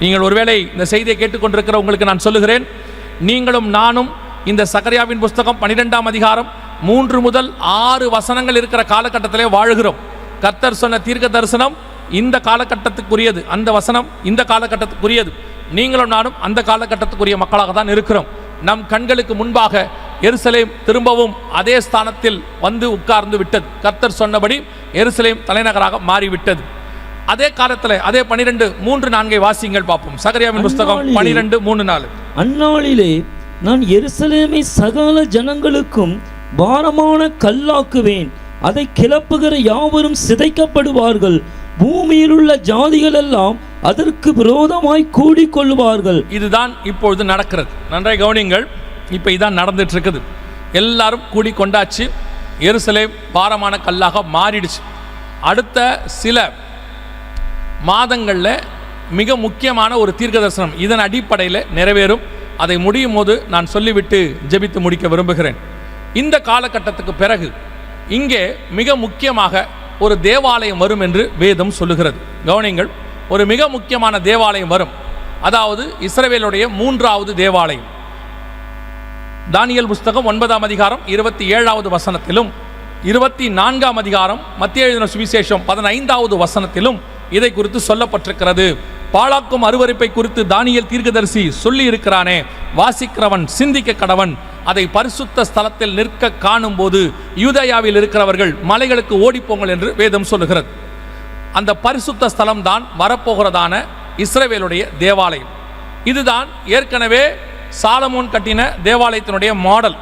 நீங்கள் ஒருவேளை இந்த செய்தியை கேட்டுக்கொண்டிருக்கிற உங்களுக்கு நான் சொல்லுகிறேன். நீங்களும் நானும் இந்த சகரியாவின் புஸ்தகம் பன்னிரெண்டாம் அதிகாரம் மூன்று முதல் ஆறு வசனங்கள் இருக்கிற காலகட்டத்திலே வாழுகிறோம். கர்த்தர் சொன்ன தீர்க்க தரிசனம் இந்த காலகட்டத்துக்குரியது. அந்த வசனம் இந்த காலகட்டத்துக்குரியது. நீங்களும் நானும் அந்த காலகட்டத்துக்குரிய மக்களாக தான் இருக்கிறோம். நம் கண்களுக்கு முன்பாக எருசலேம் திரும்பவும் அதே ஸ்தானத்தில் வந்து உட்கார்ந்து விட்டது. கர்த்தர் சொன்னபடி எருசலேம் தலைநகராக மாறிவிட்டது. அதே காலத்தில் அதே பனிரெண்டு மூன்று நான்கை வாசிங்கள் பார்ப்போம். சகரியாவின் புஸ்தகம் பனிரெண்டு மூணு நாலு. அந்நாளிலே நான் எருசலேமை சகல ஜனங்களுக்கும் பாரமான கல்லாக்குவேன். அதை கிளப்புகிற யாவரும் சிதைக்கப்படுவார்கள். பூமியில் உள்ள ஜாதிகள் எல்லாம் அதற்கு விரோதமாய் கூடிக்கொள்வார்கள். இதுதான் இப்பொழுது நடக்கிறது. நன்றாய் கவனிங்கள் இப்போ இதான் நடந்துட்டு இருக்குது எல்லாரும் கூடி கொண்டாச்சு எருசலேம் பாரமான கல்லாக மாறிடுச்சு. அடுத்த சில மாதங்களில் மிக முக்கியமான ஒரு தீர்க்க தரிசனம் இதன் அடிப்படையில் நிறைவேறும். அதை முடியும் போது நான் சொல்லிவிட்டு ஜெபித்து முடிக்க விரும்புகிறேன். இந்த காலகட்டத்துக்கு பிறகு இங்கே மிக முக்கியமாக ஒரு தேவாலயம் வரும் என்று வேதம் சொல்லுகிறது. கவனிங்கள் ஒரு மிக முக்கியமான தேவாலயம் வரும். அதாவது இஸ்ரேலுடைய மூன்றாவது தேவாலயம். தானியல் புஸ்தகம் ஒன்பதாம் அதிகாரம் இருபத்தி ஏழாவது வசனத்திலும் இருபத்தி நான்காம் அதிகாரம் மத்திய எழுதின சுவிசேஷம் பதினைந்தாவது வசனத்திலும் இதை குறித்து சொல்லப்பட்டிருக்கிறது. பாழாக்கும் அருவறுப்பை குறித்து தானியல் தீர்க்கதரிசி சொல்லி இருக்கிறானே வாசிக்கிறவன் சிந்திக்க கடவன். அதை பரிசுத்த ஸ்தலத்தில் நிற்க காணும் போது யூதயாவில் இருக்கிறவர்கள் மலைகளுக்கு ஓடிப்போங்கள் என்று வேதம் சொல்லுகிறது. அந்த பரிசுத்த ஸ்தலம் தான் வரப்போகிறதான இஸ்ரேவேலுடைய தேவாலயம். இதுதான் ஏற்கனவே சாலமோன் கட்டின தேவாலயத்தினுடைய மாடல்.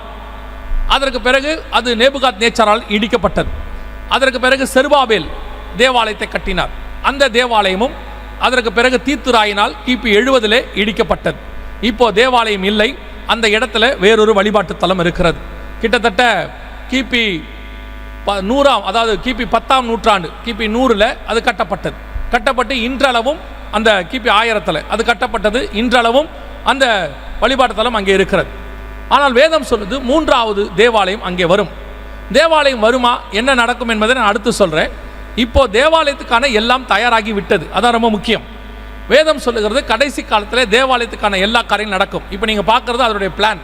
அதற்கு பிறகு அது நேபுகாத் நேச்சரால் இடிக்கப்பட்டது. அதற்கு பிறகு செருபாபேல் தேவாலயத்தை கட்டினார். அந்த தேவாலயமும் அதற்கு பிறகு தீத்துராயினால் கிபி எழுபதில் இடிக்கப்பட்டது. இப்போ தேவாலயம் இல்லை. அந்த இடத்துல வேறொரு வழிபாட்டு தலம் இருக்கிறது. கிட்டத்தட்ட கிபி ப நூறாம் அதாவது கிபி பத்தாம் நூற்றாண்டு கிபி நூறில் அது கட்டப்பட்டது. கட்டப்பட்டு இன்றளவும் அந்த கிபி ஆயிரத்தில் அது கட்டப்பட்டது. இன்றளவும் அந்த வழிபாட்டு தலம் அங்கே இருக்கிறது. ஆனால் வேதம் சொல்லுது மூன்றாவது தேவாலயம் அங்கே வரும். தேவாலயம் வருமா? என்ன நடக்கும் என்பதை நான் அடுத்து சொல்கிறேன் இப்போ தேவாலயத்துக்கான எல்லாம் தயாராகி விட்டது. அதான் ரொம்ப முக்கியம். வேதம் சொல்லுகிறது கடைசி காலத்தில் தேவாலயத்துக்கான எல்லா காரியம் நடக்கும். இப்போ நீங்கள் பார்க்குறது அதனுடைய பிளான்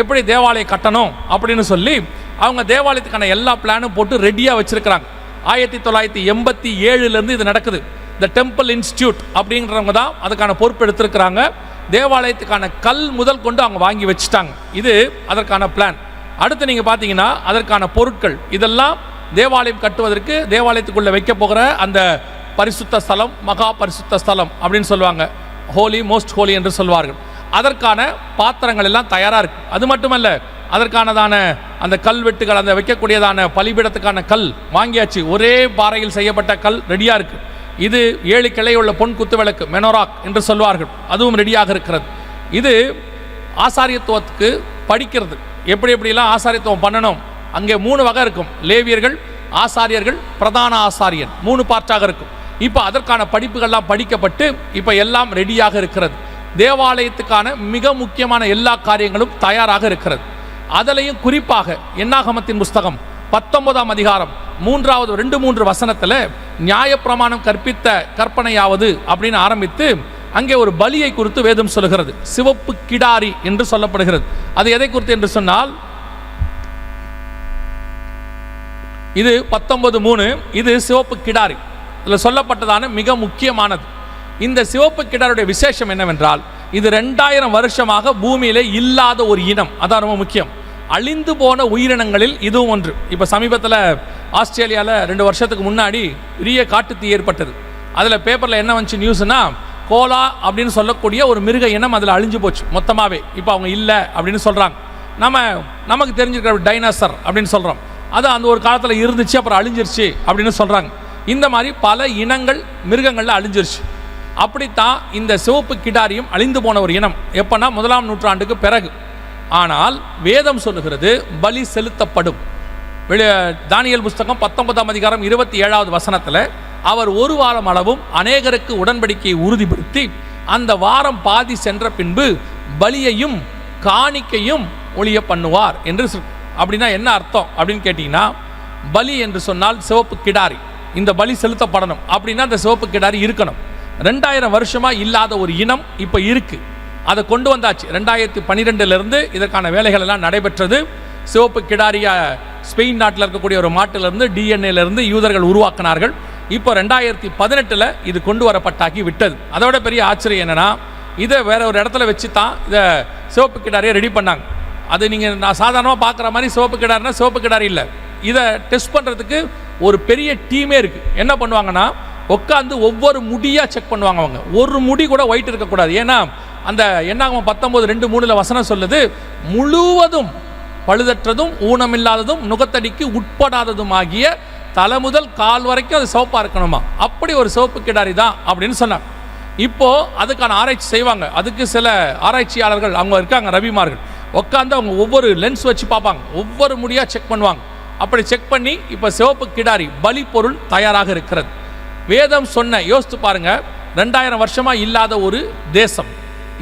எப்படி தேவாலயம் கட்டணும் அப்படின்னு சொல்லி அவங்க தேவாலயத்துக்கான எல்லா பிளானும் போட்டு ரெடியாக வச்சுருக்கிறாங்க. ஆயிரத்தி தொள்ளாயிரத்தி எண்பத்தி ஏழுலேருந்து இது நடக்குது. இந்த டெம்பிள் இன்ஸ்டியூட் அப்படின்றவங்க தான் அதுக்கான பொறுப்பு எடுத்திருக்கிறாங்க. தேவாலயத்துக்கான கல் முதல் கொண்டு அவங்க வாங்கி வச்சுட்டாங்க. இது அதற்கான பிளான் அடுத்து நீங்கள் பார்த்தீங்கன்னா அதற்கான பொருட்கள். இதெல்லாம் தேவாலயம் கட்டுவதற்கு தேவாலயத்துக்குள்ளே வைக்க போகிற அந்த பரிசுத்த ஸ்தலம் மகா பரிசுத்த ஸ்தலம் அப்படின்னு சொல்லுவாங்க. ஹோலி மோஸ்ட் ஹோலி என்று சொல்வார்கள். அதற்கான பாத்திரங்கள் எல்லாம் தயாராக இருக்குது அது மட்டுமல்ல அதற்கானதான அந்த கல்வெட்டுகள் அந்த வைக்கக்கூடியதான பலிபீடத்துக்கான கல் வாங்கியாச்சு. ஒரே பாறையில் செய்யப்பட்ட கல் ரெடியாக இருக்குது இது ஏழு கிளையுள்ள பொன் குத்து விளக்கு மெனோராக் என்று சொல்வார்கள். அதுவும் ரெடியாக இருக்கிறது. இது ஆசாரியத்துவத்துக்கு படிக்கிறது. எப்படி எப்படிலாம் ஆசாரியத்துவம் பண்ணணும்? அங்கே மூணு வகை இருக்கும். லேவியர்கள் ஆசாரியர்கள் பிரதான ஆசாரியன் மூணு பார்ட்டாக இருக்கும். இப்போ அதற்கான படிப்புகள்லாம் படிக்கப்பட்டு இப்போ எல்லாம் ரெடியாக இருக்கிறது. தேவாலயத்துக்கான மிக முக்கியமான எல்லா காரியங்களும் தயாராக இருக்கிறது. அதிலையும் குறிப்பாக என்னாகமத்தின் புஸ்தகம் பத்தொன்பதாம் அதிகாரம் மூன்றாவது ரெண்டு மூன்று வசனத்தில் நியாயப்பிரமாணம் கற்பித்த கற்பனையாவது அப்படின்னு ஆரம்பித்து அங்கே ஒரு பலியை குறித்து வேதம் சொல்லுகிறது. சிவப்பு கிடாரி என்று சொல்லப்படுகிறது. அது எதை குறித்து என்று சொன்னால் இது பத்தொன்பது மூணு. இது சிவப்பு கிடாரி. இதில் சொல்லப்பட்டதான மிக முக்கியமானது. இந்த சிவப்பு கிடாருடைய விசேஷம் என்னவென்றால் இது ரெண்டாயிரம் வருஷமாக பூமியிலே இல்லாத ஒரு இனம். அதான் ரொம்ப முக்கியம். அழிந்து போன உயிரினங்களில் இதுவும் ஒன்று. இப்போ சமீபத்தில் ஆஸ்திரேலியாவில் ரெண்டு வருஷத்துக்கு முன்னாடி பெரிய காட்டுத்தீ ஏற்பட்டது. அதில் பேப்பரில் என்ன வந்துச்சு நியூஸ்னா கோலா அப்படின்னு சொல்லக்கூடிய ஒரு மிருக இனம் அதில் அழிஞ்சு போச்சு. மொத்தமாகவே இப்போ அவங்க இல்லை அப்படின்னு சொல்கிறாங்க நம்ம நமக்கு தெரிஞ்சிருக்கிற டைனாசர் அப்படின்னு சொல்கிறோம் அது அந்த ஒரு காலத்தில் இருந்துச்சு அப்புறம் அழிஞ்சிருச்சு அப்படின்னு சொல்கிறாங்க இந்த மாதிரி பல இனங்கள் மிருகங்களில் அழிஞ்சிருச்சு. அப்படித்தான் இந்த சிவப்பு கிடாரியும் அழிந்து போன ஒரு இனம். எப்போனா முதலாம் நூற்றாண்டுக்கு பிறகு. ஆனால் வேதம் சொல்லுகிறது பலி செலுத்தப்படும். வெளி தானியல் புஸ்தகம் பத்தொன்பதாம் அதிகாரம் இருபத்தி ஏழாவது வசனத்தில் அவர் ஒரு வாரம் அளவும் அநேகருக்கு உடன்படிக்கையை உறுதிப்படுத்தி அந்த வாரம் பாதி சென்ற பின்பு பலியையும் காணிக்கையும் ஒளிய பண்ணுவார் என்று சொல்- அப்படின்னா என்ன அர்த்தம் அப்படின்னு கேட்டிங்கன்னா பலி என்று சொன்னால் சிவப்பு கிடாரி. இந்த பலி செலுத்தப்படணும். அப்படின்னா அந்த சிவப்பு கிடாரி இருக்கணும். ரெண்டாயிரம் வருஷமாக இல்லாத ஒரு இனம் இப்போ இருக்குது அதை கொண்டு வந்தாச்சு. ரெண்டாயிரத்தி பன்னிரெண்டுலேருந்து இதற்கான வேலைகள் எல்லாம் நடைபெற்றது. சிவப்பு கிடாரிய ஸ்பெயின் நாட்டில் இருக்கக்கூடிய ஒரு மாட்டிலிருந்து டிஎன்ஏலேருந்து யூதர்கள் உருவாக்கினார்கள். இப்போ ரெண்டாயிரத்தி பதினெட்டில் இது கொண்டு வரப்பட்டாக்கி விட்டது. அதோட பெரிய ஆச்சரியம் என்னென்னா இதை வேற ஒரு இடத்துல வச்சு தான் இதை சிவப்பு கிடாரியை ரெடி பண்ணாங்க. அது நீங்கள் நான் சாதாரணமாக பார்க்குற மாதிரி சிவப்பு கிடாரினா சிவப்பு கிடாரி இல்லை. இதை டெஸ்ட் பண்ணுறதுக்கு ஒரு பெரிய டீமே இருக்குது என்ன பண்ணுவாங்கன்னா உட்காந்து ஒவ்வொரு முடியாக செக் பண்ணுவாங்க அவங்க. ஒரு முடி கூட ஒயிட் இருக்கக்கூடாது. ஏன்னா அந்த என்னாகும் பத்தொம்போது ரெண்டு மூணில் வசனம் சொல்லுது முழுவதும் பழுதற்றதும் ஊனமில்லாததும் நுகத்தடிக்கு உட்படாததுமாகிய தலை முதல் கால் வரைக்கும் அது சிவப்பாக இருக்கணுமா? அப்படி ஒரு சிவப்பு கிடாரி தான் அப்படின்னு சொன்னாங்க. இப்போது அதுக்கான ஆராய்ச்சி செய்வாங்க. அதுக்கு சில ஆராய்ச்சியாளர்கள் அவங்க இருக்காங்க ரவிமார்கள். உட்காந்து அவங்க ஒவ்வொரு லென்ஸ் வச்சு பார்ப்பாங்க. ஒவ்வொரு முடியாக செக் பண்ணுவாங்க. அப்படி செக் பண்ணி இப்போ சிவப்பு கிடாரி பலி பொருள் தயாராக இருக்கிறது. வேதம் சொன்ன யோசித்து பாருங்க ரெண்டாயிரம் வருஷமாக இல்லாத ஒரு தேசம்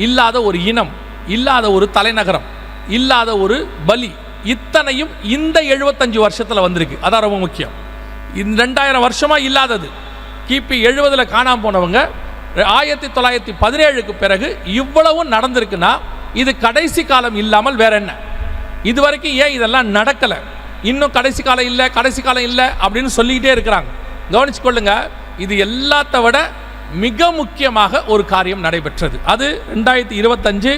இல்லாத ஒரு இனம் இல்லாத ஒரு தலைநகரம் இல்லாத ஒரு பலி இத்தனையும் இந்த எழுபத்தஞ்சு வருஷத்தில் வந்திருக்கு. அதான் ரொம்ப முக்கியம். இந்த ரெண்டாயிரம் வருஷமாக இல்லாதது. கிபி எழுபதில் காணாமல் போனவங்க ஆயிரத்தி தொள்ளாயிரத்தி பதினேழுக்கு பிறகு இவ்வளவும் நடந்திருக்குன்னா இது கடைசி காலம் இல்லாமல் வேற என்ன? இது வரைக்கும் ஏன் இதெல்லாம் நடக்கலை? இன்னும் கடைசி காலம் இல்லை கடைசி காலம் இல்லை அப்படின்னு சொல்லிக்கிட்டே இருக்கிறாங்க. கவனிச்சு கொள்ளுங்க இது எல்லாத்த விட மிக முக்கியமாக ஒரு காரியம் நடைபெற்றது. அது ரெண்டாயிரத்தி இருபத்தஞ்சு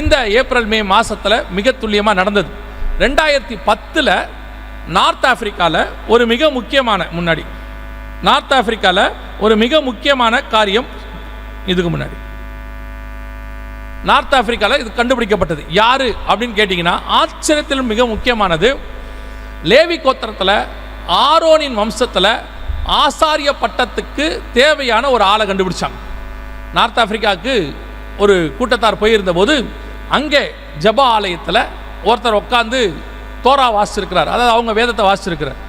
இந்த ஏப்ரல் மே மாதத்தில் மிக துல்லியமாக நடந்தது. ரெண்டாயிரத்தி பத்தில் நார்த் ஆஃப்ரிக்காவில் ஒரு மிக முக்கியமான முன்னாடி நார்த் ஆஃப்ரிக்காவில் ஒரு மிக முக்கியமான காரியம் இதுக்கு முன்னாடி. நார்த் ஆப்பிரிக்காவில் இது கண்டுபிடிக்கப்பட்டது. யாரு அப்படின்னு கேட்டிங்கன்னா ஆச்சரியத்திலும் மிக முக்கியமானது லேவி கோத்திரத்தில் ஆரோனின் வம்சத்தில் ஆசாரிய பட்டத்துக்கு தேவையான ஒரு ஆளை கண்டுபிடிச்சாங்க. நார்த் ஆப்பிரிக்காவுக்கு ஒரு கூட்டத்தார் போயிருந்த போது அங்கே ஜப ஆலயத்தில் ஒருத்தர் உட்காந்து தோரா வாசிச்சிருக்கிறார். அதாவது அவங்க வேதத்தை வாசிச்சிருக்கிறார்.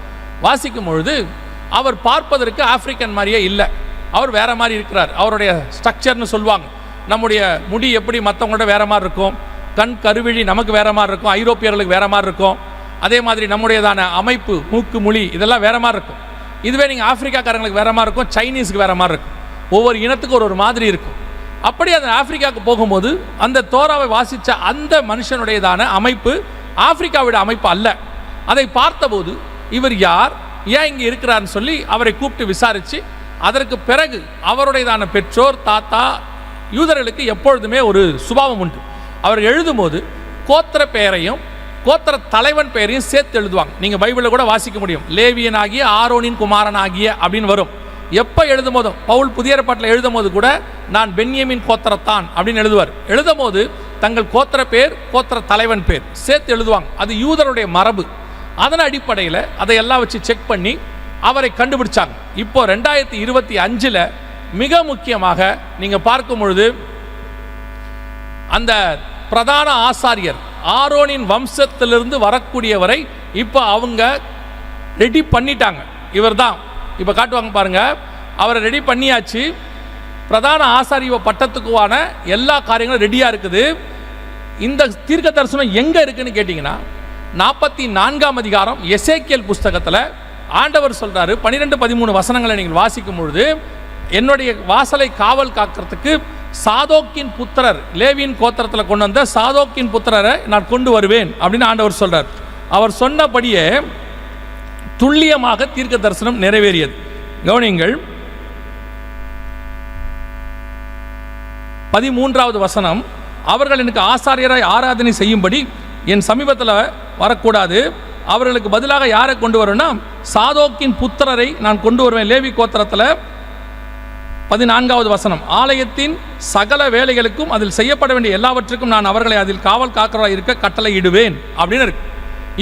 வாசிக்கும் பொழுது அவர் பார்ப்பதற்கு ஆப்பிரிக்கன் மாதிரியே இல்லை. அவர் வேற மாதிரி இருக்கிறார். அவருடைய ஸ்ட்ரக்சர்னு சொல்லுவாங்க. நம்முடைய முடி எப்படி மற்றவங்களோட வேறு மாதிரி இருக்கும்? கண் கருவிழி நமக்கு வேற மாதிரி இருக்கும். ஐரோப்பியர்களுக்கு வேறு மாதிரி இருக்கும். அதே மாதிரி நம்முடையதான அமைப்பு மூக்கு மொழி இதெல்லாம் வேற மாதிரி இருக்கும். இதுவே நீங்கள் ஆப்பிரிக்காக்காரங்களுக்கு வேற மாதிரி இருக்கும். சைனீஸ்க்கு வேற மாதிரி இருக்கும். ஒவ்வொரு இனத்துக்கும் ஒரு ஒரு மாதிரி இருக்கும். அப்படி அந்த ஆப்பிரிக்காவுக்கு போகும்போது அந்த தோராவை வாசித்த அந்த மனுஷனுடையதான அமைப்பு ஆப்பிரிக்காவோட அமைப்பு அல்ல. அதை பார்த்தபோது இவர் யார் ஏன் இங்கே இருக்கிறார்னு சொல்லி அவரை கூப்பிட்டு விசாரித்து அதற்கு பிறகு அவருடையதான பெற்றோர் தாத்தா யூதர்களுக்கு எப்பொழுதுமே ஒரு சுபாவம் உண்டு. அவர் எழுதும்போது கோத்திர பெயரையும் கோத்திர தலைவன் பெயரையும் சேர்த்து எழுதுவாங்க. நீங்கள் பைபிளில் கூட வாசிக்க முடியும். லேவியனாகிய ஆரோனின் குமாரனாகிய அப்படின்னு வரும். எப்போ எழுதும் போதும் பவுல் புதிய பாட்டில் எழுதும் போது கூட நான் பென்யமின் கோத்திரத்தான் அப்படின்னு எழுதுவார். எழுதும் போது தங்கள் கோத்திர பேர் கோத்திர தலைவன் பேர் சேர்த்து எழுதுவாங்க. அது யூதருடைய மரபு. அதன் அடிப்படையில் அதையெல்லாம் வச்சு செக் பண்ணி அவரை கண்டுபிடிச்சாங்க. இப்போ ரெண்டாயிரத்தி இருபத்தி அஞ்சில் மிக முக்கியமாக நீங்கள் பார்க்கும் பொழுது அந்த பிரதான ஆசாரியர் ஆரோனின் வம்சத்திலிருந்து வரக்கூடியவரை இப்போ அவங்க ரெடி பண்ணிட்டாங்க. இவர் தான் இப்போ காட்டுவாங்க பாருங்க. அவரை ரெடி பண்ணியாச்சு. பிரதான ஆசாரிய பட்டத்துக்குவான எல்லா காரியங்களும் ரெடியாக இருக்குது. இந்த தீர்க்க தரிசனம் எங்கே இருக்குதுன்னு கேட்டிங்கன்னா நாற்பத்தி நான்காம் அதிகாரம் எசேக்கியல் புஸ்தகத்தில் ஆண்டவர் சொல்கிறாரு பன்னிரெண்டு பதிமூணு வசனங்களை நீங்கள் வாசிக்கும் பொழுது என்னுடைய வாசலை காவல் காக்கிறதுக்கு சாதோக்கின் புத்திரர் லேவியின் கோத்திரத்தில் கொண்டு வந்த சாதோக்கின் புத்திரரை நான் கொண்டு வருவேன் அப்படின்னு ஆண்டவர் சொல்றார். அவர் சொன்னபடியே துல்லியமாக தீர்க்க தரிசனம் நிறைவேறியது. கவனிங்கள் பதிமூன்றாவது வசனம் அவர்கள் எனக்கு ஆசாரியராய் ஆராதனை செய்யும்படி என் சமீபத்தில் வரக்கூடாது. அவர்களுக்கு பதிலாக யாரை கொண்டு வரேன்னா சாதோக்கின் புத்திரரை நான் கொண்டு வருவேன். லேவி கோத்திரத்தில் பதினான்காவது வசனம் ஆலயத்தின் சகல வேலைகளுக்கும் அதில் செய்யப்பட வேண்டிய எல்லாவற்றுக்கும் நான் அவர்களை அதில் காவல் காக்கிறவராக இருக்க கட்டளையிடுவேன். அப்படின்னு இருக்கு.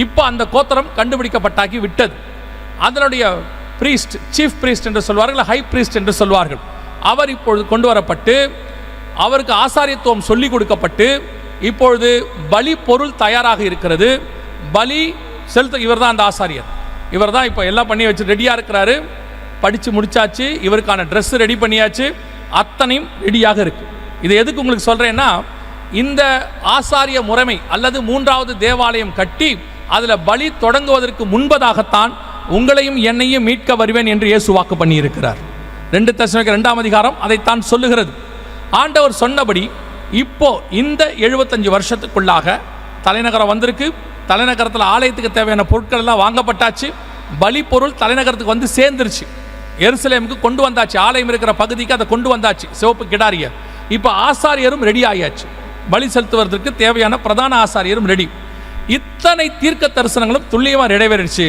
இப்போ அந்த கோத்திரம் கண்டுபிடிக்கப்பட்டாக்கி விட்டது. அதனுடைய பிரீஸ்ட் சீஃப் பிரீஸ்ட் என்று சொல்வார்கள் ஹை பிரீஸ்ட் என்று சொல்வார்கள். அவர் இப்பொழுது கொண்டு வரப்பட்டு அவருக்கு ஆசாரியத்துவம் சொல்லிக் கொடுக்கப்பட்டு இப்பொழுது பலி பொருள் தயாராக இருக்கிறது. பலி செலுத்த இவர் தான் அந்த ஆசாரியர். இவர் தான் இப்போ எல்லாம் பண்ணி வச்சு ரெடியாக இருக்கிறாரு. படித்து முடிச்சாச்சு இவருக்கான ட்ரெஸ் ரெடி பண்ணியாச்சு அத்தனையும் ரெடியாக இருக்கு. இது எதுக்கு உங்களுக்கு சொல்கிறேன்னா இந்த ஆசாரிய முறைமை அல்லது மூன்றாவது தேவாலயம் கட்டி அதில் பலி தொடங்குவதற்கு முன்பதாகத்தான் உங்களையும் என்னையும் மீட்க வருவேன் என்று இயேசு வாக்கு பண்ணியிருக்கிறார். ரெண்டு தசமிக்கு ரெண்டாம் அதிகாரம் அதைத்தான் சொல்லுகிறது. ஆண்டவர் சொன்னபடி இப்போ இந்த எழுபத்தஞ்சு வருஷத்துக்குள்ளாக தலைநகரம் வந்திருக்கு. தலைநகரத்தில் ஆலயத்துக்கு தேவையான பொருட்கள் எல்லாம் வாங்கப்பட்டாச்சு. பலி பொருள் தலைநகரத்துக்கு வந்து சேர்ந்துருச்சு. எருசலேமுக்கு கொண்டு வந்தாச்சு. ஆலயம் இருக்கிற பகுதிக்கு அதை கொண்டு வந்தாச்சு. சிவப்பு கிடாரிய. இப்போ ஆசாரியரும் ரெடி ஆகியாச்சு பலி செலுத்துவதற்கு தேவையான பிரதான ஆசாரியரும் ரெடி இத்தனை தீர்க்க தரிசனங்களும் துல்லியமாக நிறைவேறிடுச்சு.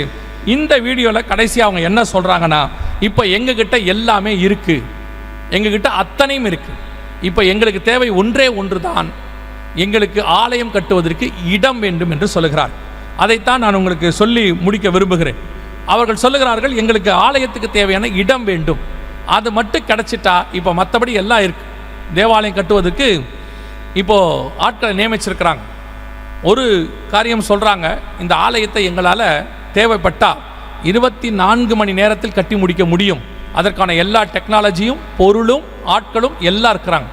இந்த வீடியோவில் கடைசி அவங்க என்ன சொல்கிறாங்கன்னா இப்போ எங்ககிட்ட எல்லாமே இருக்குது எங்ககிட்ட அத்தனையும் இருக்குது இப்போ எங்களுக்கு தேவை ஒன்றே ஒன்று தான் எங்களுக்கு ஆலயம் கட்டுவதற்கு இடம் வேண்டும் என்று சொல்லுகிறார். அதைத்தான் நான் உங்களுக்கு சொல்லி முடிக்க விரும்புகிறேன். அவர்கள் சொல்லுகிறார்கள் எங்களுக்கு ஆலயத்துக்கு தேவையான இடம் வேண்டும். அது மட்டும் கிடச்சிட்டா இப்போ மற்றபடி எல்லாம் இருக்கு. தேவாலயம் கட்டுவதற்கு இப்போது ஆட்களை நியமிச்சிருக்கிறாங்க. ஒரு காரியம் சொல்கிறாங்க இந்த ஆலயத்தை எங்களால் தேவைப்பட்டால் இருபத்தி நான்கு மணி நேரத்தில் கட்டி முடிக்க முடியும். அதற்கான எல்லா டெக்னாலஜியும் பொருளும் ஆட்களும் எல்லாம் இருக்கிறாங்க.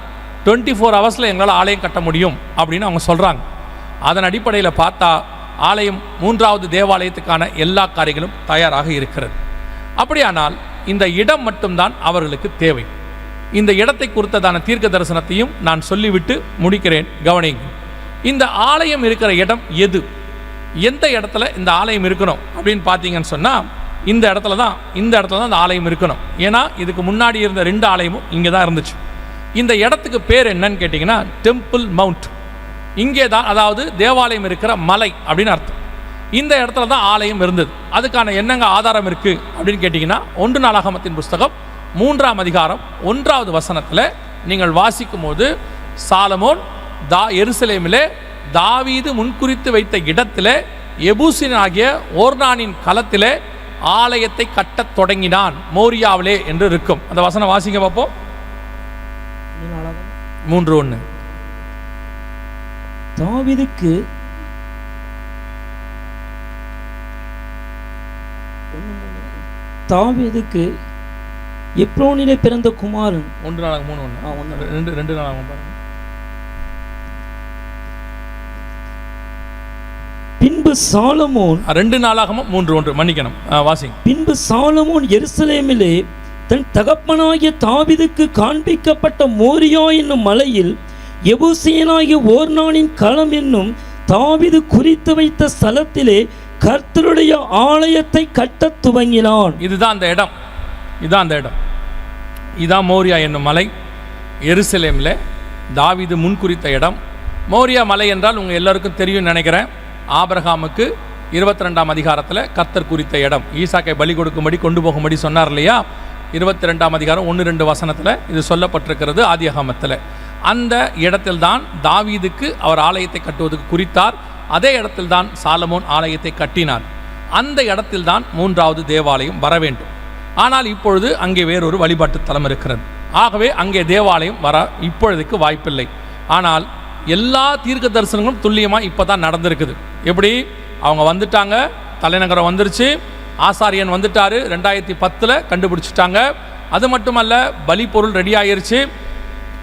டுவெண்ட்டி ஃபோர் ஹவர்ஸில் எங்களால் ஆலயம் கட்ட முடியும் அப்படின்னு அவங்க சொல்கிறாங்க அதன் அடிப்படையில் பார்த்தா ஆலயம் மூன்றாவது தேவாலயத்துக்கான எல்லா காரியங்களும் தயாராக இருக்கிறது. அப்படியானால் இந்த இடம் மட்டும்தான் அவர்களுக்கு தேவை. இந்த இடத்தை குறித்ததான தீர்க்க தரிசனத்தையும் நான் சொல்லிவிட்டு முடிக்கிறேன் கவனிங்க இந்த ஆலயம் இருக்கிற இடம் எது? எந்த இடத்துல இந்த ஆலயம் இருக்கணும் அப்படின்னு பார்த்தீங்கன்னு சொன்னால் இந்த இடத்துல தான் இந்த இடத்துல தான் இந்த ஆலயம் இருக்கணும். ஏன்னா இதுக்கு முன்னாடி இருந்த ரெண்டு ஆலயமும் இங்கே தான் இருந்துச்சு. இந்த இடத்துக்கு பேர் என்னன்னு கேட்டிங்கன்னா டெம்பிள் மவுண்ட். இங்கே தான் அதாவது தேவாலயம் இருக்கிற மலை அப்படின்னு அர்த்தம். இந்த இடத்துல தான் ஆலயம் இருந்தது. அதுக்கான என்னங்க ஆதாரம் இருக்குது அப்படின்னு கேட்டிங்கன்னா ஒன்று நாளாகமத்தின் புஸ்தகம் மூன்றாம் அதிகாரம் ஒன்றாவது வசனத்தில் நீங்கள் வாசிக்கும் போது சாலமோன் தா எருசலேமிலே தாவீது முன்குறித்து வைத்த இடத்திலே எபூசின் ஆகிய ஓர்னானின் களத்திலே ஆலயத்தை கட்டத் தொடங்கினான். மோரியாவிலே என்று இருக்கும். அந்த வசனம் வாசிங்க பார்ப்போம் மூன்று ஒன்று தாவீதுக்கு தாவீதுக்கு எப்ரோனிலே பிறந்த குமாரன். ஒன்று நாளாக மூணு ஒன்று. ரெண்டு ரெண்டு நாளாக பாருங்க. பின்பு சாலமோன் ரெண்டு நாளாகமும் மூன்று ஒன்று. மன்னிக்கணும். ஆ, வாசிங்க. பின்பு சாலமோன் எருசலேமிலே தன் தகப்பனாகிய தாவீதுக்கு காண்பிக்கப்பட்ட மோரியா என்னும் மலையில் எபூசியனாகிய ஓர்நாளின் களம் என்னும் தாவிது குறித்து வைத்த ஸ்தலத்திலே கர்த்தருடைய ஆலயத்தை கட்டத் துவங்கினான். இதுதான் அந்த இடம். இதுதான் அந்த இடம். இதான் மோரியா என்னும் மலை. எருசலேமில் தாவிது முன்குறித்த இடம். மோரியா மலை என்றால் உங்கள் எல்லோருக்கும் தெரியும் நினைக்கிறேன். ஆபரகாமுக்கு இருபத்தி ரெண்டாம் அதிகாரத்தில் கர்த்தர் குறித்த இடம். ஈசாக்கை பலி கொடுக்கும்படி கொண்டு போகும்படி சொன்னார் இல்லையா? இருபத்தி ரெண்டாம் அதிகாரம் ஒன்று ரெண்டு வசனத்தில் இது சொல்லப்பட்டிருக்கிறது ஆதியகாமத்தில். அந்த இடத்தில்தான் தாவீதுக்கு அவர் ஆலயத்தை கட்டுவதற்கு குறித்தார். அதே இடத்தில்தான் சாலமோன் ஆலயத்தை கட்டினார். அந்த இடத்தில்தான் மூன்றாவது தேவாலயம் வர வேண்டும். ஆனால் இப்பொழுது அங்கே வேறொரு வழிபாட்டு தலம் இருக்கிறது. ஆகவே அங்கே தேவாலயம் வர இப்பொழுதுக்கு வாய்ப்பில்லை. ஆனால் எல்லா தீர்க்க தரிசனங்களும் துல்லியமாக இப்போ தான் நடந்திருக்குது. எப்படி? அவங்க வந்துட்டாங்க தலைநகரம் வந்துருச்சு ஆசாரியன் வந்துட்டார் ரெண்டாயிரத்தி பத்தில் கண்டுபிடிச்சிட்டாங்க. அது மட்டுமல்ல பலி பொருள் ரெடி ஆயிருச்சு.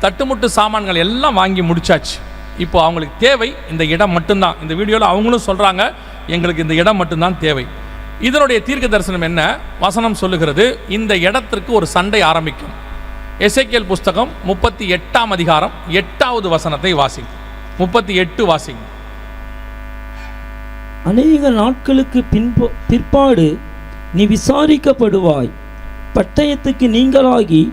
தட்டுமுட்டு சாமான்கள் எல்லாம் வாங்கி முடிச்சாச்சு. இப்போ அவங்களுக்கு தேவை இந்த இடம் மட்டும்தான். இந்த வீடியோவில் அவங்களும் சொல்கிறாங்க எங்களுக்கு இந்த இடம் மட்டும்தான் தேவை. இதனுடைய தீர்க்க தரிசனம் என்ன? வசனம் சொல்லுகிறது இந்த இடத்திற்கு ஒரு சண்டை ஆரம்பிக்கும். எஸ்ஐகேல் புஸ்தகம் முப்பத்தி எட்டாம் அதிகாரம் எட்டாவது வசனத்தை வாசிங்க. முப்பத்தி எட்டு வாசிங்க. அநேக நாட்களுக்கு பின்பு பிற்பாடு நீ விசாரிக்கப்படுவாய். பட்டயத்துக்கு நீங்களாகி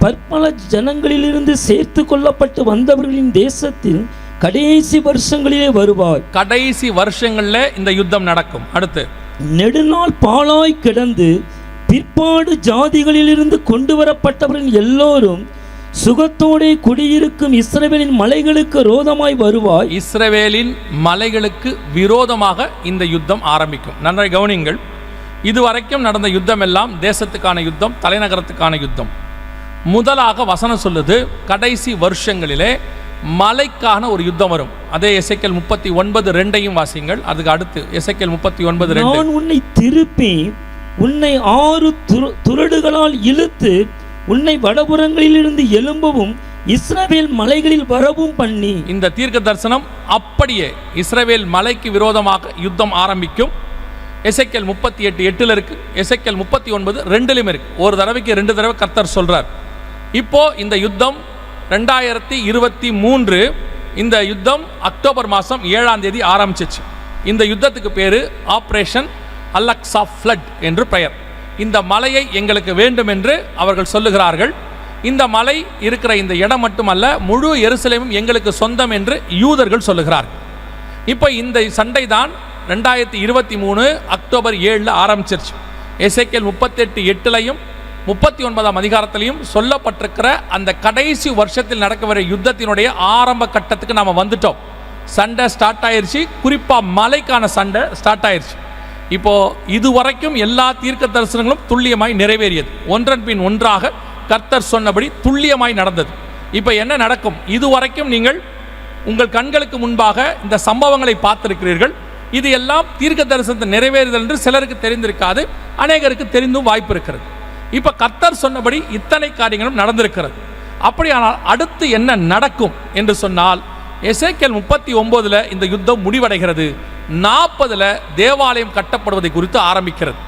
பற்பல ஜனங்களிலிருந்து சேர்த்து கொள்ளப்பட்டு வந்தவர்களின் தேசத்தில் கடைசி வருஷங்களிலே வருவாய். கடைசி வருஷங்களில் இந்த யுத்தம் நடக்கும். அடுத்து. நெடுநாள் பாழாய் கிடந்து பிற்பாடு ஜாதிகளிலிருந்து கொண்டு வரப்பட்டவர்கள் எல்லோரும் சுகத்தோடே குடியிருக்கும் இஸ்ரவேலின் மலைகளுக்கு ரோதமாய் வருவாய். இஸ்ரவேலின் மலைகளுக்கு விரோதமாக இந்த யுத்தம் ஆரம்பிக்கும். நன்றாய் கவனிங்கள் இதுவரைக்கும் நடந்த யுத்தம் எல்லாம் தேசத்துக்கான யுத்தம் தலைநகரத்துக்கான யுத்தம். முதலாக வசனம் சொல்லுது கடைசி வருஷங்களிலே மலைக்கான ஒரு யுத்தம் வரும். அதே எசைக்கல் முப்பத்தி ஒன்பது ரெண்டையும் வாசிங்கள் அதுக்கு அடுத்து எசைக்கல் முப்பத்தி ஒன்பது நான் உன்னை திருப்பி உன்னை ஆறு துரு- துறடுகளால் இழுத்து உன்னை வடபுறங்களிலிருந்து எழும்பவும் இஸ்ரவேல் மலைகளில் வரவும் பண்ணி. இந்த தீர்க்க தரிசனம் அப்படியே இஸ்ரவேல் மலைக்கு விரோதமாக யுத்தம் ஆரம்பிக்கும். எசைக்கல் முப்பத்தி எட்டு எட்டில் இருக்கு எசைக்கல் முப்பத்தி ஒன்பது ரெண்டுலையும் இருக்கு. ஒரு தடவைக்கு ரெண்டு தடவை கர்த்தர் சொல்றார். இப்போ இந்த யுத்தம் ரெண்டாயிரத்தி இருபத்தி மூன்று இந்த யுத்தம் அக்டோபர் மாதம் ஏழாம் தேதி ஆரம்பிச்சிச்சு. இந்த யுத்தத்துக்கு பேர் ஆப்ரேஷன் அலக்ஸா ஃப்ளட் என்று பெயர். இந்த மலையை எங்களுக்கு வேண்டும் என்று அவர்கள் சொல்லுகிறார்கள். இந்த மலை இருக்கிற இந்த இடம் மட்டுமல்ல முழு எருசலேமும் எங்களுக்கு சொந்தம் என்று யூதர்கள் சொல்லுகிறார்கள். இப்போ இந்த சண்டை தான் ரெண்டாயிரத்தி இருபத்தி மூணு அக்டோபர் ஏழில் ஆரம்பிச்சிருச்சு. எசைக்கேல் முப்பத்தெட்டு எட்டுலையும் முப்பத்தி ஒன்பதாம் அதிகாரத்திலையும் சொல்லப்பட்டிருக்கிற அந்த கடைசி வருஷத்தில் நடக்க வர யுத்தத்தினுடைய ஆரம்ப கட்டத்துக்கு நாம் வந்துட்டோம். சண்டை ஸ்டார்ட் ஆயிடுச்சு குறிப்பாக மலைக்கான சண்டை ஸ்டார்ட் ஆயிடுச்சு இப்போது இதுவரைக்கும் எல்லா தீர்க்க தரிசனங்களும் துல்லியமாய் நிறைவேறியது. ஒன்றன் பின் ஒன்றாக கர்த்தர் சொன்னபடி துல்லியமாய் நடந்தது. இப்போ என்ன நடக்கும்? இதுவரைக்கும் நீங்கள் உங்கள் கண்களுக்கு முன்பாக இந்த சம்பவங்களை பார்த்திருக்கிறீர்கள். இது எல்லாம் தீர்க்க தரிசனத்தை நிறைவேறுதல் என்று சிலருக்கு தெரிந்திருக்காது. அநேகருக்கு தெரிந்தும் வாய்ப்பு இருக்கிறது. இப்போ கத்தர் சொன்னபடி இத்தனை காரியங்களும் நடந்திருக்கிறது. அப்படியானால் அடுத்து என்ன நடக்கும் என்று சொன்னால் எசேக்கல் முப்பத்தி ஒம்போதில் இந்த யுத்தம் முடிவடைகிறது. நாற்பதில் தேவாலயம் கட்டப்படுவதை குறித்து ஆரம்பிக்கிறது.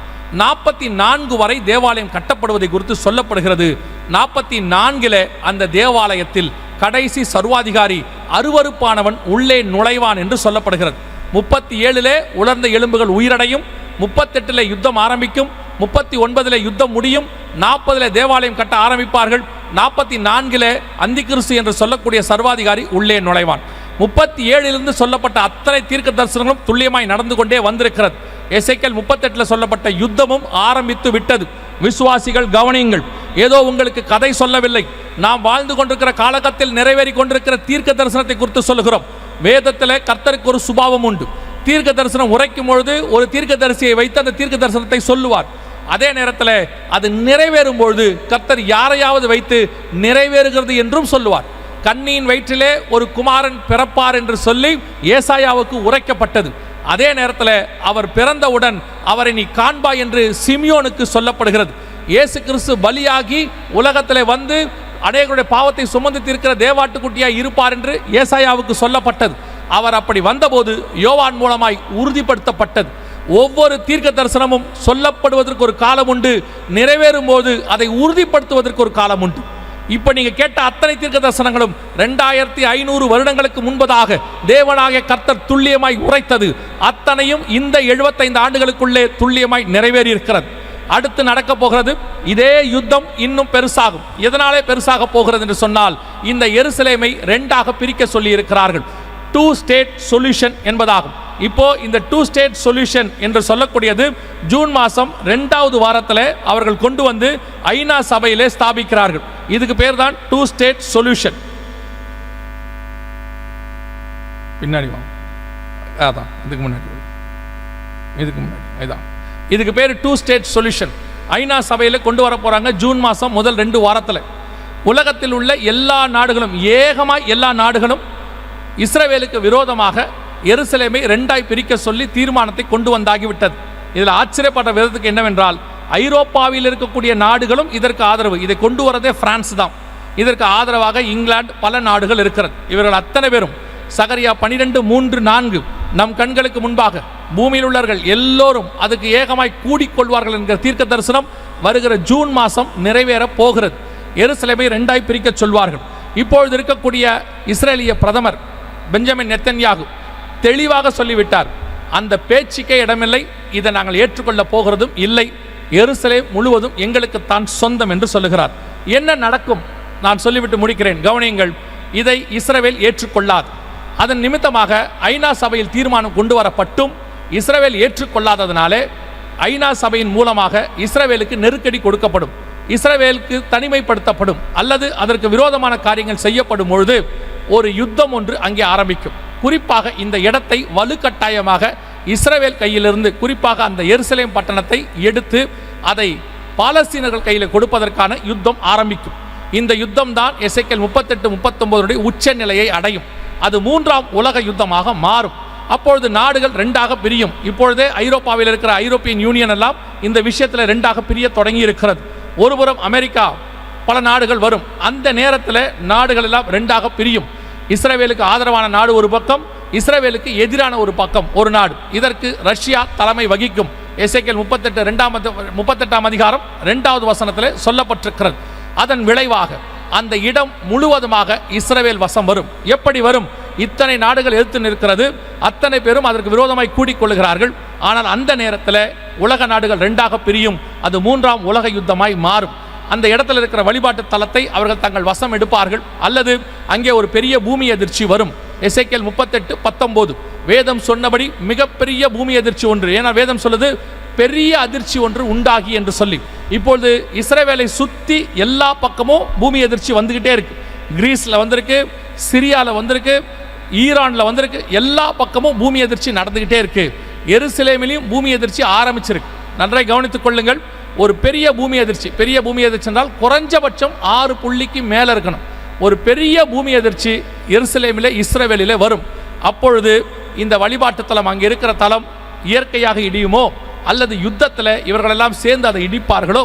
நாற்பத்தி நான்கு வரை தேவாலயம் கட்டப்படுவதை குறித்து சொல்லப்படுகிறது. நாற்பத்தி நான்கில் அந்த தேவாலயத்தில் கடைசி சர்வாதிகாரி அருவருப்பானவன் உள்ளே நுழைவான் என்று சொல்லப்படுகிறது. முப்பத்தி ஏழிலே உலர்ந்த எலும்புகள் உயிரடையும் முப்பத்தெட்டில் யுத்தம் ஆரம்பிக்கும் முப்பத்தி ஒன்பதில் யுத்தம் முடியும் நாற்பதில் தேவாலயம் கட்ட ஆரம்பிப்பார்கள் நாற்பத்தி நான்கில் அந்திகிறிஸ்து என்று சொல்லக்கூடிய சர்வாதிகாரி உள்ளே நுழைவான். முப்பத்தி ஏழிலிருந்து சொல்லப்பட்ட அத்தனை தீர்க்க தரிசனங்களும் துல்லியமாய் நடந்து கொண்டே வந்திருக்கிறது. எசைக்கல் முப்பத்தெட்டில் சொல்லப்பட்ட யுத்தமும் ஆரம்பித்து விட்டது. விசுவாசிகள் கவனியுங்கள். ஏதோ உங்களுக்கு கதை சொல்லவில்லை. நாம் வாழ்ந்து கொண்டிருக்கிற காலகத்தில் நிறைவேறி கொண்டிருக்கிற தீர்க்க தரிசனத்தை குறித்து சொல்லுகிறோம். வேதத்தில் கர்த்தருக்கு ஒரு சுபாவம் உண்டு. தீர்க்க தரிசனம் உரைக்கும் பொழுது ஒரு தீர்க்க தரிசியை வைத்து அந்த தீர்க்க தரிசனத்தை சொல்லுவார். அதே நேரத்தில் அது நிறைவேறும் பொழுது கர்த்தர் யாரையாவது வைத்து நிறைவேறுகிறது என்றும் சொல்லுவார். கண்ணியின் வயிற்றிலே ஒரு குமாரன் பிறப்பார் என்று சொல்லி ஏசாயாவுக்கு உரைக்கப்பட்டது. அதே நேரத்தில் அவர் பிறந்தவுடன் அவரை நீ காண்பாய் என்று சிமியோனுக்கு சொல்லப்படுகிறது. இயேசு கிறிஸ்து பலியாகி உலகத்தில் வந்து அநேகருடைய பாவத்தை சுமந்து தீர்க்கிற தேவாட்டுக்குட்டியாக இருப்பார் என்று ஏசாயாவுக்கு சொல்லப்பட்டது. அவர் அப்படி வந்தபோது யோவான் மூலமாய் உறுதிப்படுத்தப்பட்டது. ஒவ்வொரு தீர்க்க தரிசனமும் சொல்லப்படுவதற்கு ஒரு காலம் உண்டு நிறைவேறும் போது அதை உறுதிப்படுத்துவதற்கு ஒரு காலம் உண்டு. இப்ப நீங்க கேட்ட அத்தனை தீர்க்க தரிசனங்களும் ரெண்டாயிரத்தி ஐநூறு வருடங்களுக்கு முன்பதாக தேவனாகிய கர்த்தர் துல்லியமாய் உரைத்தது. அத்தனையும் இந்த எழுபத்தைந்து ஆண்டுகளுக்குள்ளே துல்லியமாய் நிறைவேறி இருக்கிறது அடுத்து நடக்க போகிறது இதே யுத்தம் இன்னும் பெருசாகும். எதனாலே பெருசாக போகிறது என்று சொன்னால் இந்த எருசலேமை ரெண்டாக பிரிக்க சொல்லி இருக்கிறார்கள் டூ ஸ்டேட் சொல்யூஷன் என்பதாகும். இப்போ இந்த டூ ஸ்டேட் சொல்யூஷன் என்று சொல்லக்கூடியது ஜூன் மாதம் ரெண்டாவது வாரத்தில் அவர்கள் கொண்டு வந்து ஐநா சபையிலே ஸ்தாபிக்கிறார்கள். இதுக்கு பேர் தான் டூ ஸ்டேட் சொல்யூஷன் பின்னாடி அதான் இதுக்கு முன்னாடி. இதுக்கு முன்னாடி இதான். இதுக்கு பேர் டூ ஸ்டேட் சொல்யூஷன் ஐநா சபையில் கொண்டு வர போகிறாங்க ஜூன் மாதம் முதல் ரெண்டு வாரத்தில். உலகத்தில் உள்ள எல்லா நாடுகளும் ஏகமாக எல்லா நாடுகளும் இஸ்ரவேலுக்கு விரோதமாக எருசலேமை ரெண்டாய் பிரிக்க சொல்லி தீர்மானத்தை கொண்டு வந்தாகிவிட்டது. இதில் ஆச்சரியப்பட்ட விதத்துக்கு என்னவென்றால் ஐரோப்பாவில் இருக்கக்கூடிய நாடுகளும் இதற்கு ஆதரவு. இதை கொண்டு வரதே பிரான்ஸ் தான். இதற்கு ஆதரவாக இங்கிலாந்து பல நாடுகள் இருக்கிறது. இவர்கள் அத்தனை பேரும் சகரியா பனிரெண்டு மூன்று நான்கு நம் கண்களுக்கு முன்பாக பூமியில் உள்ளவர்கள் எல்லோரும் அதுக்கு ஏகமாய் கூடிக்கொள்வார்கள் என்கிற தீர்க்க தரிசனம் வருகிற ஜூன் மாதம் நிறைவேற போகிறது. எருசலேமை ரெண்டாய் பிரிக்க சொல்வார்கள். இப்பொழுது இருக்கக்கூடிய இஸ்ரேலிய பிரதமர் பெஞ்சமின் நெத்தன்யாகு தெளிவாக சொல்லிவிட்டார் அந்த பேச்சுக்கே இடமில்லை இதை நாங்கள் ஏற்றுக்கொள்ள போகிறதும் இல்லை எருசலே முழுவதும் எங்களுக்கு தான் சொந்தம் என்று சொல்லுகிறார். என்ன நடக்கும்? நான் சொல்லிவிட்டு முடிக்கிறேன். கவனியுங்கள் இதை இஸ்ரவேல் ஏற்றுக்கொள்ளாது. அதன் நிமித்தமாக ஐநா சபையில் தீர்மானம் கொண்டு வரப்பட்டும் இஸ்ரவேல் ஏற்றுக்கொள்ளாததினாலே ஐநா சபையின் மூலமாக இஸ்ரவேலுக்கு நெருக்கடி கொடுக்கப்படும் இஸ்ரவேலுக்கு தனிமைப்படுத்தப்படும் அல்லது அதற்கு விரோதமான காரியங்கள் செய்யப்படும் பொழுது ஒரு யுத்தம் ஒன்று அங்கே ஆரம்பிக்கும். குறிப்பாக இந்த இடத்தை வலுக்கட்டாயமாக இஸ்ரவேல் கையிலிருந்து குறிப்பாக அந்த எருசலேம் பட்டணத்தை எடுத்து அதை பாலஸ்தீனர்கள் கையில் கொடுப்பதற்கான யுத்தம் ஆரம்பிக்கும். இந்த யுத்தம் தான் எசைக்கல் முப்பத்தெட்டு முப்பத்தொன்பதுடைய உச்ச நிலையை அடையும். அது மூன்றாம் உலக யுத்தமாக மாறும். அப்பொழுது நாடுகள் ரெண்டாக பிரியும். இப்பொழுதே ஐரோப்பாவில் இருக்கிற ஐரோப்பியன் யூனியன் எல்லாம் இந்த விஷயத்தில் ரெண்டாக பிரிய தொடங்கி இருக்கிறது. ஒருபுறம் அமெரிக்கா பல நாடுகள் வரும். அந்த நேரத்தில் நாடுகள் எல்லாம் ரெண்டாக பிரியும். இஸ்ரேவேலுக்கு ஆதரவான நாடு ஒரு பக்கம் இஸ்ரேவேலுக்கு எதிரான ஒரு பக்கம் ஒரு நாடு. இதற்கு ரஷ்யா தலைமை வகிக்கும். எசேக்கியேல் முப்பத்தெட்டு ரெண்டாம் முப்பத்தெட்டாம் அதிகாரம் ரெண்டாவது வசனத்தில் சொல்லப்பட்டிருக்கிறது. அதன் விளைவாக அந்த இடம் முழுவதுமாக இஸ்ரேவேல் வசம் வரும். எப்படி வரும்? இத்தனை நாடுகள் எதிர்த்து நிற்கிறது. அத்தனை பேரும் அதற்கு விரோதமாய் கூடிக்கொள்கிறார்கள் ஆனால் அந்த நேரத்தில் உலக நாடுகள் ரெண்டாக பிரியும். அது மூன்றாம் உலக யுத்தமாய் மாறும். அந்த இடத்துல இருக்கிற வழிபாட்டு தலத்தை அவர்கள் தங்கள் வசம் எடுப்பார்கள். அல்லது அங்கே ஒரு பெரிய பூமி எதிர்ச்சி வரும். எசேக்கியேல் முப்பத்தெட்டு பத்தொம்போது. வேதம் சொன்னபடி மிகப்பெரிய பூமி எதிர்ச்சி ஒன்று. ஏன்னா வேதம் சொல்லுது பெரிய அதிர்ச்சி ஒன்று உண்டாகி என்று சொல்லி. இப்பொழுது இஸ்ரேவேலை சுற்றி எல்லா பக்கமும் பூமி எதிர்ச்சி வந்துக்கிட்டே இருக்கு. கிரீஸில் வந்திருக்கு சிரியாவில் வந்திருக்கு ஈரானில் வந்திருக்கு. எல்லா பக்கமும் பூமி எதிர்ச்சி நடந்துக்கிட்டே இருக்கு. எருசலேமிலையும் பூமி எதிர்ச்சி ஆரம்பிச்சிருக்கு. நன்றாக கவனித்துக் கொள்ளுங்கள். ஒரு பெரிய பூமி அதிர்ச்சி. பெரிய பூமி எதிர்ச்சி என்றால் குறைஞ்சபட்சம் ஆறு புள்ளிக்கு மேலே இருக்கணும். ஒரு பெரிய பூமி அதிர்ச்சி எருசலேமிலே இஸ்ரேவேலில் வரும். அப்பொழுது இந்த வழிபாட்டு தலம் அங்கே இருக்கிற தலம் இயற்கையாக இடியுமோ அல்லது யுத்தத்தில் இவர்களெல்லாம் சேர்ந்து அதை இடிப்பார்களோ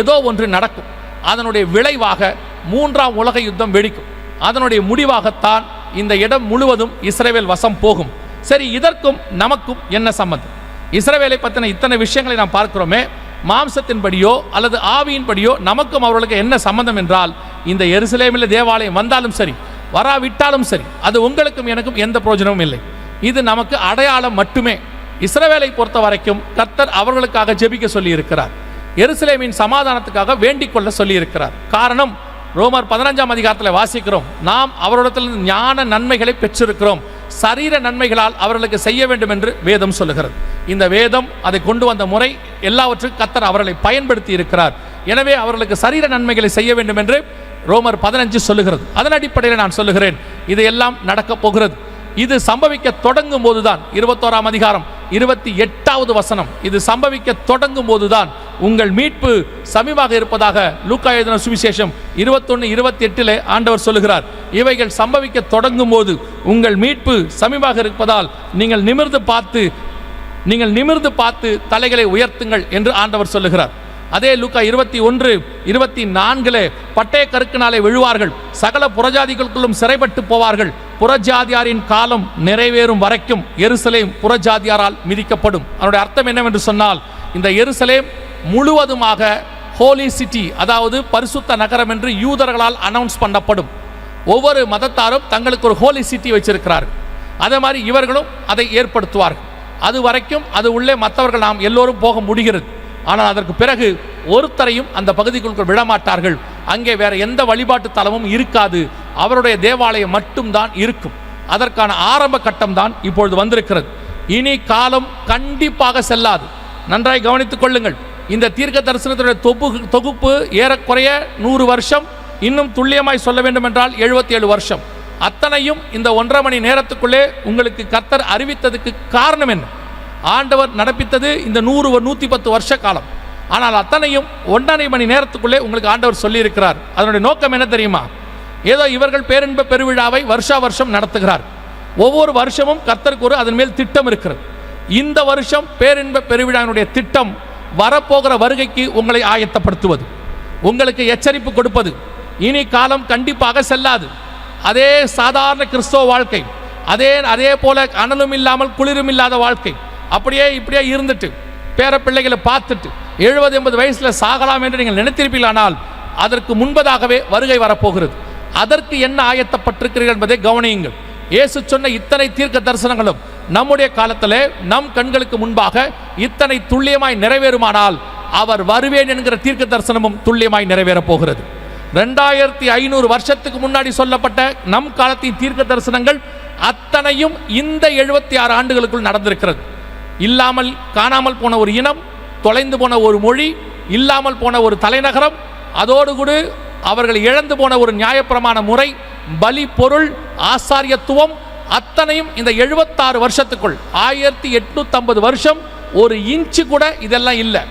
ஏதோ ஒன்று நடக்கும். அதனுடைய விளைவாக மூன்றாம் உலக யுத்தம் வெடிக்கும். அதனுடைய முடிவாகத்தான் இந்த இடம் முழுவதும் இஸ்ரேவேல் வசம் போகும். சரி இதற்கும் நமக்கும் என்ன சம்மந்தம் இஸ்ரேவேலை பற்றின இத்தனை விஷயங்களை நாம் பார்க்கிறோமே. மாம்சத்தின்படியோ அல்லது ஆவியின்படியோ நமக்கும் அவர்களுக்கு என்ன சம்பந்தம் என்றால் இந்த எருசலேமில் தேவாலயம் வந்தாலும் சரி வராவிட்டாலும் சரி அது உங்களுக்கும் எனக்கும் எந்த பிரயோஜனமும் இல்லை. இது நமக்கு அடையாளம் மட்டுமே. இஸ்ரவேலை பொறுத்த வரைக்கும் கர்த்தர் அவர்களுக்காக ஜெபிக்க சொல்லியிருக்கிறார். எருசலேமின் சமாதானத்துக்காக வேண்டிக் கொள்ள சொல்லியிருக்கிறார். காரணம் ரோமர் பதினஞ்சாம் அதிகாரத்தில் வாசிக்கிறோம் நாம் அவரிடத்திலிருந்து ஞான நன்மைகளை பெற்றிருக்கிறோம். சரீர நன்மைகளால் அவர்களுக்கு செய்ய வேண்டும் என்று வேதம் சொல்லுகிறது. இந்த வேதம் அதை கொண்டு வந்த முறை எல்லாவற்றுக்கும் கத்தர் அவர்களை பயன்படுத்தி இருக்கிறார். எனவே அவர்களுக்கு சரீர நன்மைகளை செய்ய வேண்டும் என்று ரோமர் பதினஞ்சு சொல்லுகிறது. அதன் அடிப்படையில் நான் சொல்லுகிறேன். இதையெல்லாம் நடக்கப் போகிறது. இது சம்பவிக்க தொடங்கும் போதுதான் இருபத்தோராம் அதிகாரம் இருபத்தி எட்டாவது வசனம். இது சம்பவிக்க தொடங்கும் போதுதான் உங்கள் மீட்பு சமீபமாக இருப்பதாக லூக்கா எழுதின சுவிசேஷம் இருபத்தொன்னு இருபத்தி எட்டிலே ஆண்டவர் சொல்லுகிறார். இவைகள் சம்பவிக்க தொடங்கும் போது உங்கள் மீட்பு சமீபமாக இருப்பதால் நீங்கள் நிமிர்ந்து பார்த்து நீங்கள் நிமிர்ந்து பார்த்து தலைகளை உயர்த்துங்கள் என்று ஆண்டவர் சொல்லுகிறார். அதே லூக்கா இருபத்தி ஒன்று இருபத்தி நான்கிலே பட்டய கருக்கினாலே விழுவார்கள். சகல புறஜாதிகளுக்குள்ளும் சிறைப்பட்டு போவார்கள். புறஜாதியாரின் காலம் நிறைவேறும் வரைக்கும் எருசலேம் புறஜாதியாரால் மிதிக்கப்படும். அதனுடைய அர்த்தம் என்னவென்று சொன்னால் இந்த எருசலேம் முழுவதுமாக ஹோலி சிட்டி அதாவது பரிசுத்த நகரம் என்று யூதர்களால் அனௌன்ஸ் பண்ணப்படும். ஒவ்வொரு மதத்தாரும் தங்களுக்கு ஒரு ஹோலி சிட்டி வச்சிருக்கிறார்கள் அதே மாதிரி இவர்களும் அதை ஏற்படுத்துவார்கள். அது வரைக்கும் அது உள்ளே மற்றவர்கள் நாம் எல்லோரும் போக முடிகிறது. ஆனால் அதற்கு பிறகு ஒருத்தரையும் அந்த பகுதிக்குள் விடமாட்டார்கள். அங்கே வேற எந்த வழிபாட்டு தலமும் இருக்காது. அவருடைய தேவாலயம் மட்டும்தான் இருக்கும். அதற்கான ஆரம்ப கட்டம் தான் இப்பொழுது வந்திருக்கிறது. இனி காலம் கண்டிப்பாக செல்லாது. நன்றாய் கவனித்துக் கொள்ளுங்கள். இந்த தீர்க்க தரிசனத்தினுடைய தொகுப்பு தொகுப்பு ஏறக்குறைய நூறு வருஷம். இன்னும் துல்லியமாய் சொல்ல வேண்டும் என்றால் எழுபத்தி ஏழு வருஷம். அத்தனையும் இந்த ஒன்றரை மணி நேரத்துக்குள்ளே உங்களுக்கு கர்த்தர் அறிவித்ததுக்கு காரணம் என்ன? ஆண்டவர் நடப்பித்தது இந்த நூறு நூற்றி பத்து வருஷ காலம். ஆனால் அத்தனையும் ஒன்றரை மணி நேரத்துக்குள்ளே உங்களுக்கு ஆண்டவர் சொல்லியிருக்கிறார். அதனுடைய நோக்கம் என்ன தெரியுமா? ஏதோ இவர்கள் பேரின்ப பெருவிழாவை வருஷா வருஷம் நடத்துகிறார். ஒவ்வொரு வருஷமும் கர்த்தருக்கு ஒரு அதன் மேல் திட்டம் இருக்கிறது. இந்த வருஷம் பேரின்ப பெருவிழாவினுடைய திட்டம் வரப்போகிற வருகைக்கு உங்களை ஆயத்தப்படுத்துவது உங்களுக்கு எச்சரிப்பு கொடுப்பது இனி காலம் கண்டிப்பாக செல்லாது. அதே சாதாரண கிறிஸ்தவ வாழ்க்கை அதே அதே போல அனலும் இல்லாமல் குளிரும் இல்லாத வாழ்க்கை அப்படியே இப்படியே இருந்துட்டு பேர பிள்ளைகளை பார்த்துட்டு எழுபது எண்பது வயசுல சாகலாம் என்று நீங்கள் நினைத்திருப்பீர்களானால் அதற்கு முன்பதாகவே வருகை வரப்போகிறது. அதற்கு என்ன ஆயத்தப்பட்டிருக்கிறீர்கள் என்பதை கவனியுங்கள். இயேசு சொன்ன இத்தனை தீர்க்க தரிசனங்களும் நம்முடைய காலத்திலே நம் கண்களுக்கு முன்பாக இத்தனை துல்லியமாய் நிறைவேறுமானால் அவர் வருவேன் என்கிற தீர்க்க தரிசனமும் துல்லியமாய் நிறைவேறப் போகிறது. ரெண்டாயிரத்தி ஐநூறு வருஷத்துக்கு முன்னாடி சொல்லப்பட்ட நம் காலத்தின் தீர்க்க தரிசனங்கள் அத்தனையும் இந்த எழுபத்தி ஆறு ஆண்டுகளுக்குள் நடந்திருக்கிறது. இல்லாமல் காணாமல் போன ஒரு இனம் தொலைந்து போன ஒரு மொழி இல்லாமல் போன ஒரு தலைநகரம் அதோடு கூட அவர்கள் இழந்து போன ஒரு நியாயப்பிரமாண முறை பலி பொருள் ஆசாரியத்துவம் அத்தனையும் இந்த எழுபத்தாறு வருஷத்துக்குள் ஆயிரத்தி எட்நூத்தம்பது வருஷம் ஒரு இன்ச்சு கூட இதெல்லாம் இல்லை.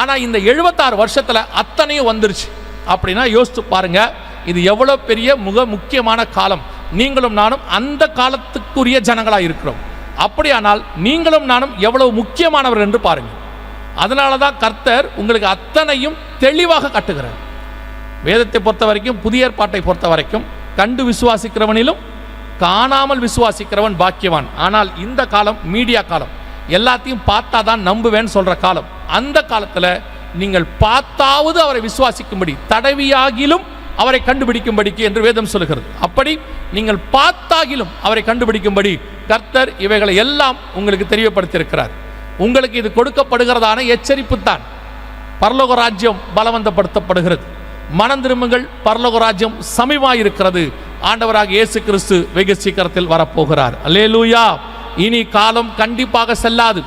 ஆனால் இந்த எழுபத்தாறு வருஷத்தில் அத்தனையும் வந்துருச்சு. அப்படின்னா யோசித்து பாருங்க இது எவ்வளோ பெரிய முக முக்கியமான காலம். நீங்களும் நானும் அந்த காலத்துக்குரிய ஜனங்களாக இருக்கிறோம். அப்படியானால் நீங்களும் நானும் எவ்வளவு முக்கியமானவர் என்று பாருங்கள். அதனால தான் கர்த்தர் உங்களுக்கு அத்தனையும் தெளிவாக கட்டுகிறார். வேதத்தை பொறுத்த வரைக்கும் புதிய ஏற்பாட்டை பொறுத்த வரைக்கும் கண்டு விசுவாசிக்கிறவனிலும் காணாமல் விசுவாசிக்கிறவன் பாக்கியவான். ஆனால் இந்த காலம் மீடியா காலம் எல்லாத்தையும் பார்த்தா தான் நம்புவேன்னு சொல்கிற காலம். அந்த காலத்தில் நீங்கள் பார்த்தாவது அவரை விசுவாசிக்கும்படி தடவியாகிலும் அவரை கண்டுபிடிக்கும்படிக்கு என்று வேதம் சொல்லுகிறது. அப்படி நீங்கள் பார்த்தாகிலும் அவரை கண்டுபிடிக்கும்படி கர்த்தர் இவைகளை எல்லாம் உங்களுக்கு தெரியப்படுத்தியிருக்கிறார். உங்களுக்கு இது கொடுக்கப்படுகிறதான எச்சரிப்பு தான் பரலோக ராஜ்யம் பலவந்தப்படுத்தப்படுகிறது. மனம் திரும்புங்கள். பரலோக ராஜ்யம் சமீபமாயிருக்கிறது. ஆண்டவராக இயேசு கிறிஸ்து வெகு சீக்கிரத்தில் வரப்போகிறார். அல்லேலூயா. இனி காலம் கண்டிப்பாக செல்லாது.